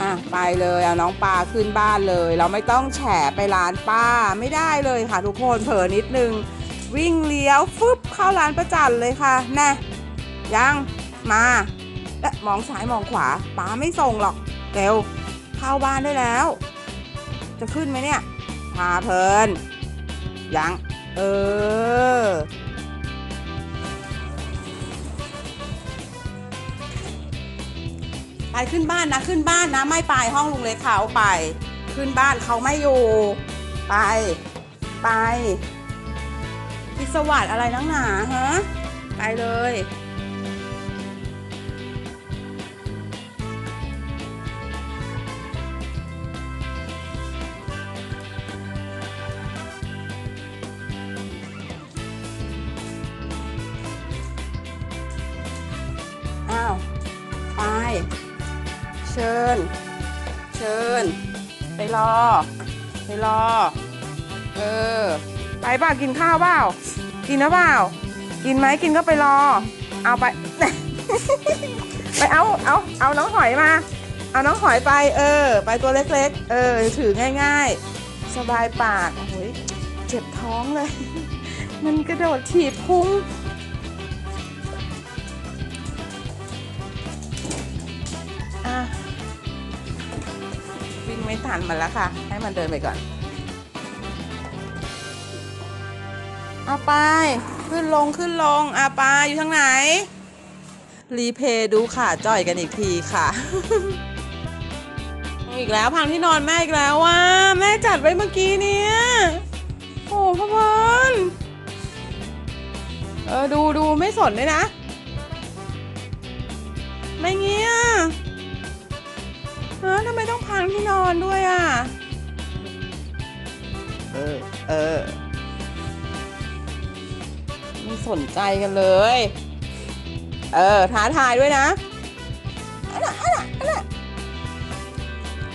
อะไปเลยเอาน้องปลาขึ้นบ้านเลย เราไม่ต้องแฉไปร้านป้าไม่ได้เลยค่ะ ทุกคนเผลอนิดนึง วิ่งเลี้ยวฟึบเข้าร้านประจันเลยค่ะแน่ยังมาเอ๊ะมองซ้ายมองขวาป้าไม่ส่งหรอกเร็วเข้าบ้านได้แล้ว จะขึ้นไหมเนี่ยพาเพลินยังเออ ไปขึ้นบ้านนะขึ้นบ้านนะ ไม่ไปห้องลุงเล็กเขาไป ขึ้นบ้านเขาไม่อยู่ ไป ไปพิศวาสอะไรนักหนาฮะไปเลยอ้าวไป เชิญ เชิญ ไปรอ ไปรอ เออ ไปเปล่ากินข้าวเปล่ากินนะเปล่ากินไหมกินก็ไปรอ เอาไป ไปเอาเอาเอาน้องหอยมา เอาน้องหอยไป เออ ไปตัวเล็กๆ เออ ถือง่าย ๆ สบายปากโอ้ยเจ็บท้องเลย มันกระโดดถีบพุง ทันมันแล้วค่ะ ให้มันเดินไปก่อน เอาไป ขึ้นลงขึ้นลงอาปาอยู่ทางไหน รีเพย์ดูขาจ่อยกันอีกทีค่ะอีกแล้วพังที่นอนแม่อีกแล้วว่าแม่จัดไว้เมื่อกี้เนี่ยโอ้พ่อพรเออดูดูไม่สนเลยนะ ทำไมต้องพังที่นอนด้วยอะ เออ เออไม่สนใจกันเลย เออ ท้าทายด้วยนะอันน่ะอันน่ะอันน่ะ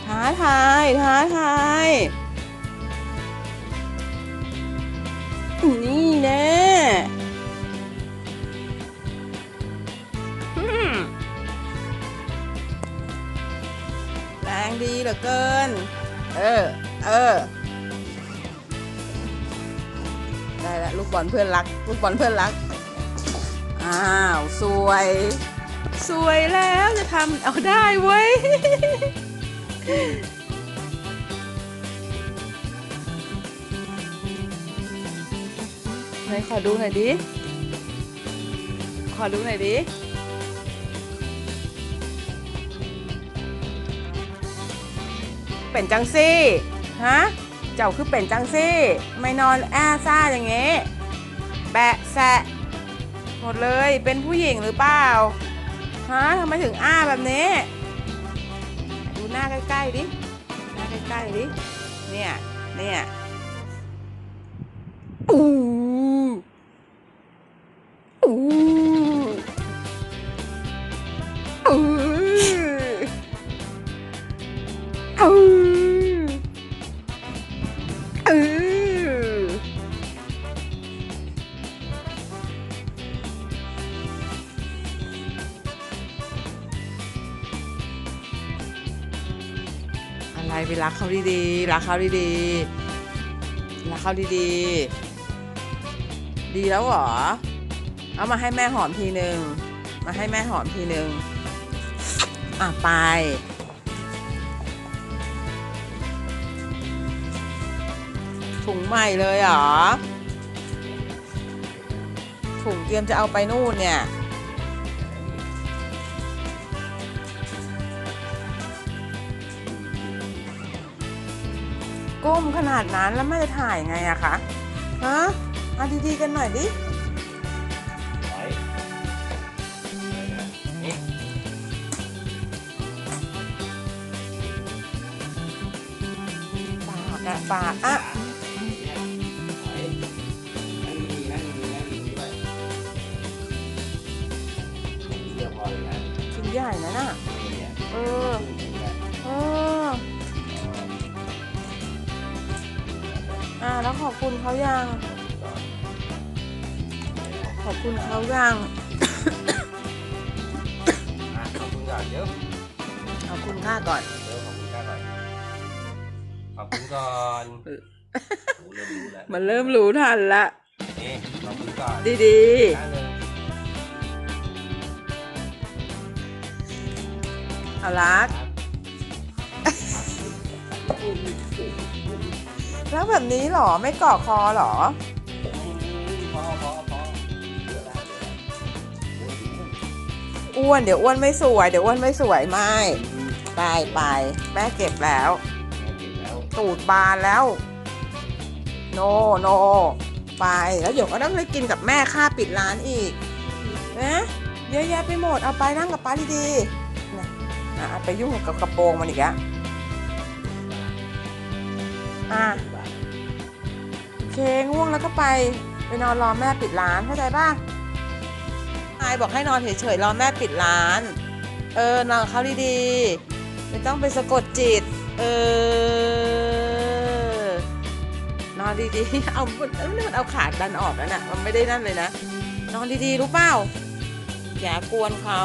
ท้าทาย ท้าทาย นี่แน่ ลือเกิน เออ เออ ได้แล้วลูกบอลเพื่อนรัก ลูกบอลเพื่อนรัก อ้าว สวย สวยแล้วจะทำเอาได้เว้ย ไหนขอดูหน่อยดิ ขอดูหน่อยดิ เป็นจังซี่ฮะเจ้าคือเป็นจังซี่ ไม่นอนแอ้ซ่าอย่างเงี้ แบะแสะหมดเลยเป็นผู้หญิงหรือเปล่าฮะทำไมถึงอ้าแบบนี้ ดูหน้าใกล้ๆดิหน้าใกล้ๆดิเนี่ยเนี่ย อู้อู้อะไรไปรักเขาดีๆรักเขาดีๆรักเขาดีๆ ดีแล้วเหรอ เอามาให้แม่หอมทีหนึ่งมาให้แม่หอมทีหนึ่งอะไป ถุงใหม่เลยเหรอ ถุงเตรียมจะเอาไปนู่นเนี่ย ก้มขนาดนั้นแล้วแม่จะถ่ายไงอะคะ ฮะเอาดีๆกันหน่อยดิปากอะปากอะ หญ่นะน่ะ เออ เออ อ่า แล้วขอบคุณเขายัง ขอบคุณเขายัง ขอบคุณก่อนเดี๋ยวอขอบคุณค่าก่อน เดี๋ยวขอบคุณค่าก่อนขอบคุณก่อนโอ้เริ่มรู้แล้วมันเริ่มรู้ทันละนี่ขอบคุณก่อนดีข้างหนึ่งๆ เอารัก แล้วแบบนี้หรอไม่เกาะคอหรอออ้วนเดี๋ยวอ้วนไม่สวย เดี๋ยวอ้วนไม่สวยไม่ไปไปแม่เก็บแล้วแม่เก็บแล้ว ตูดบานแล้ว โนโนไปแล้วเดี๋ยวก็ต้องไปกินกับแม่ค่าปิดร้านอีกนะเยอะแยะไปหมดเอาไปนั่งกับป้าดีๆ อะเอาไปยุ่งกับกระโปรงมันอีกอะอะโอเคง่วงแล้วก็ไปไปนอนรอแม่ปิดร้านเข้าใจป่ะนายบอกให้นอนเฉยๆรอแม่ปิดร้าน เออนอนเขาดีๆไม่ต้องไปสะกดจิต เออนอนดีๆ เอามันมันเอาขาดันออกแล้วน่ะ มันไม่ได้นั่นเลยนะ นอนดีๆ รู้เปล่า อย่ากวนเขา